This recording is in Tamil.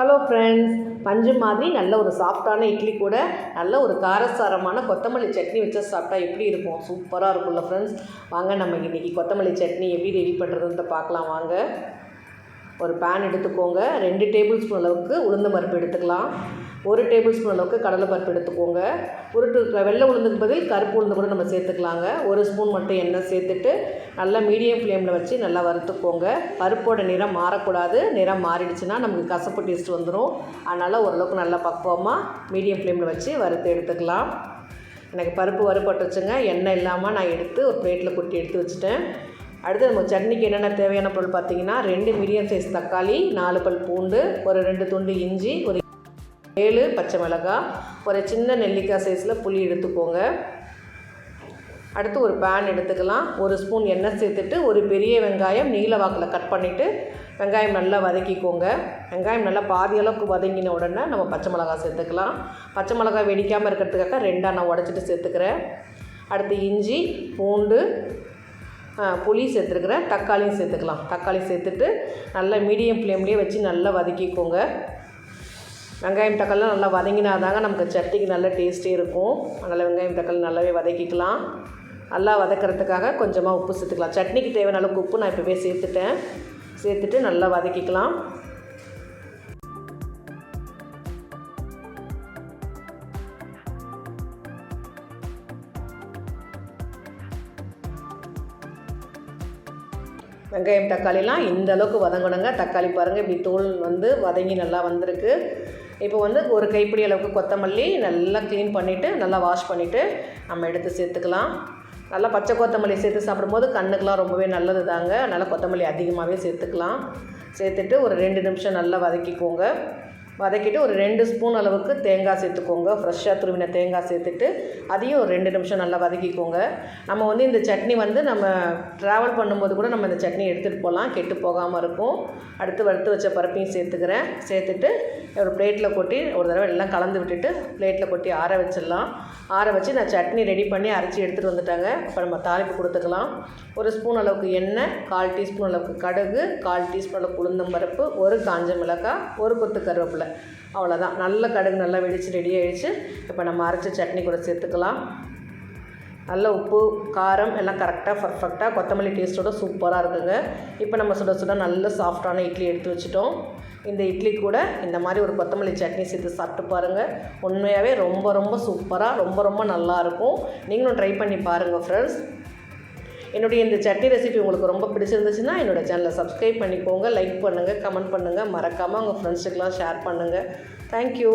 ஹலோ ஃப்ரெண்ட்ஸ் பஞ்சு மாதிரி நல்ல ஒரு சாஃப்டான இட்லி கூட நல்ல ஒரு காரசாரமான கொத்தமல்லி சட்னி வச்சு சாப்பிட்டா எப்படி இருக்கும்? சூப்பராக இருக்கும்ல ஃப்ரெண்ட்ஸ் வாங்க நம்ம இன்றைக்கி கொத்தமல்லி சட்னி எப்படி ரெடி பண்ணுறதுன்ட்டு பார்க்கலாம். வாங்க. ஒரு பேன் எடுத்துக்கோங்க. ரெண்டு டேபிள் ஸ்பூன் அளவுக்கு உளுந்த பருப்பு எடுத்துக்கலாம். ஒரு டேபிள் ஸ்பூன் அளவுக்கு கடலை பருப்பு எடுத்துக்கோங்க. உருட்டு வெள்ளை உளுந்துக்கு பதில் கருப்பு உளுந்து கூட நம்ம சேர்த்துக்கலாங்க. ஒரு ஸ்பூன் மட்டும் எண்ணெய் சேர்த்துட்டு நல்லா மீடியம் ஃப்ளேமில் வச்சு நல்லா வறுத்துக்கோங்க. பருப்போட நிறம் மாறக்கூடாது. நிறம் மாறிடுச்சுன்னா நமக்கு கசப்பு டேஸ்ட் வந்துடும் அதனால் ஓரளவுக்கு நல்லா பக்குவமாக மீடியம் ஃப்ளேமில் வச்சு வறுத்து எடுத்துக்கலாம். எனக்கு பருப்பு வறுபட்டுச்சுங்க எண்ணெய் இல்லாமல் நான் எடுத்து ஒரு பிளேட்டில் கொட்டி எடுத்து வச்சுட்டேன். அடுத்து நம்ம சட்னிக்கு என்னென்ன தேவையான பொருள் பார்த்தீங்கன்னா ரெண்டு மீடியம் சைஸ் தக்காளி நாலு பல் பூண்டு ஒரு ரெண்டு துண்டு இஞ்சி ஒரு ஏழு பச்சை மிளகாய் ஒரு சின்ன நெல்லிக்காய் சைஸில் புளி எடுத்துக்கோங்க. அடுத்து ஒரு பேன் எடுத்துக்கலாம். ஒரு ஸ்பூன் எண்ணெய் சேர்த்துட்டு ஒரு பெரிய வெங்காயம் நீல வாக்கில் கட் பண்ணிவிட்டு வெங்காயம் நல்லா வதக்கிக்கோங்க. வெங்காயம் நல்லா பாதி அளவுக்கு வதங்கின உடனே நம்ம பச்சை மிளகாய் சேர்த்துக்கலாம். பச்சை மிளகாய் வெடிக்காமல் இருக்கிறதுக்காக ரெண்டாக நான் உடச்சிட்டு சேர்த்துக்கிறேன். அடுத்து இஞ்சி பூண்டு புளி சேர்த்துருக்குறேன். தக்காளியும் சேர்த்துக்கலாம். தக்காளி சேர்த்துட்டு நல்லா மீடியம் ஃப்ளேம்லேயே வச்சு நல்லா வதக்கிக்கோங்க. வெங்காயம் தக்காளிலாம் நல்லா வதங்கினா தாங்க நமக்கு சட்னிக்கு நல்ல டேஸ்ட்டே இருக்கும். அதனால் வெங்காயம் தக்காளி நல்லாவே வதக்கிக்கலாம். நல்லா வதக்கிறதுக்காக கொஞ்சமாக உப்பு சேர்த்துக்கலாம். சட்னிக்கு தேவையான அளவுக்கு உப்பு நான் இப்போவே சேர்த்துட்டேன். சேர்த்துட்டு நல்லா வதக்கிக்கலாம். வெங்காயம் தக்காளிலாம் இந்த அளவுக்கு வதங்கணுங்க. தக்காளி பாருங்கள் இப்படி தோல் வந்து வதங்கி நல்லா வந்திருக்கு. இப்போ வந்து ஒரு கைப்பிடி அளவுக்கு கொத்தமல்லி நல்லா க்ளீன் பண்ணிவிட்டு நல்லா வாஷ் பண்ணிவிட்டு நம்ம எடுத்து சேர்த்துக்கலாம். நல்லா பச்சை கொத்தமல்லி சேர்த்து சாப்பிடும்போது கண்ணுக்கெலாம் ரொம்பவே நல்லது தாங்க. நல்லா கொத்தமல்லி அதிகமாகவே சேர்த்துக்கலாம். சேர்த்துட்டு ஒரு ரெண்டு நிமிஷம் நல்லா வதக்கிக்கோங்க. வதக்கிட்டு ஒரு ரெண்டு ஸ்பூன் அளவுக்கு தேங்காய் சேர்த்துக்கோங்க. ஃப்ரெஷ்ஷாக துருவின தேங்காய் சேர்த்துட்டு அதையும் ஒரு ரெண்டு நிமிஷம் நல்லா வதக்கிக்கோங்க. நம்ம வந்து இந்த சட்னி வந்து நம்ம ட்ராவல் பண்ணும்போது கூட நம்ம இந்த சட்னி எடுத்துகிட்டு போகலாம் கெட்டு போகாமல் இருக்கும். அடுத்து வறுத்து வச்ச பருப்பையும் சேர்த்துக்கிறேன். சேர்த்துட்டு ஒரு பிளேட்டில் கொட்டி ஒரு தடவை எல்லாம் கலந்து விட்டுட்டு பிளேட்டில் கொட்டி ஆற வச்சிடலாம். ஆற வச்சு நான் சட்னி ரெடி பண்ணி அரைச்சி எடுத்துகிட்டு வந்துட்டாங்க. இப்போ நம்ம தாளிப்பு கொடுத்துக்கலாம். ஒரு ஸ்பூன் அளவுக்கு எண்ணெய் கால் டீஸ்பூன் அளவுக்கு கடுகு கால் டீஸ்பூன் அளவுக்கு உளுந்தம்பருப்பு ஒரு காஞ்ச மிளகாய் ஒரு கொத்து கருவேப்பிலை. அவ்வளோதான் நல்ல கடுகு நல்லா வெடித்து ரெடி ஆகிடுச்சு இப்போ நம்ம அரைச்ச சட்னி கூட சேர்த்துக்கலாம். நல்ல உப்பு காரம் எல்லாம் கரெக்டாக பர்ஃபெக்டாக கொத்தமல்லி டேஸ்ட்டோட சூப்பராக இருக்குங்க. இப்போ நம்ம சுட சுட நல்ல சாஃப்டான இட்லி எடுத்து வச்சுட்டோம். இந்த இட்லி கூட இந்த மாதிரி ஒரு கொத்தமல்லி சட்னி சேர்த்து சாப்பிட்டு பாருங்கள் உண்மையாகவே ரொம்ப ரொம்ப சூப்பராக ரொம்ப ரொம்ப நல்லாயிருக்கும் நீங்களும் ட்ரை பண்ணி பாருங்கள் ஃப்ரெண்ட்ஸ் என்னுடைய இந்த சட்னி ரெசிபி உங்களுக்கு ரொம்ப பிடிச்சிருந்துச்சுன்னா என்னோடய சேனலை சப்ஸ்கிரைப் பண்ணிக்கோங்க லைக் பண்ணுங்கள் கமெண்ட் பண்ணுங்கள் மறக்காமல் உங்கள் ஃப்ரெண்ட்ஸுக்கெலாம் ஷேர் பண்ணுங்கள் தேங்க்யூ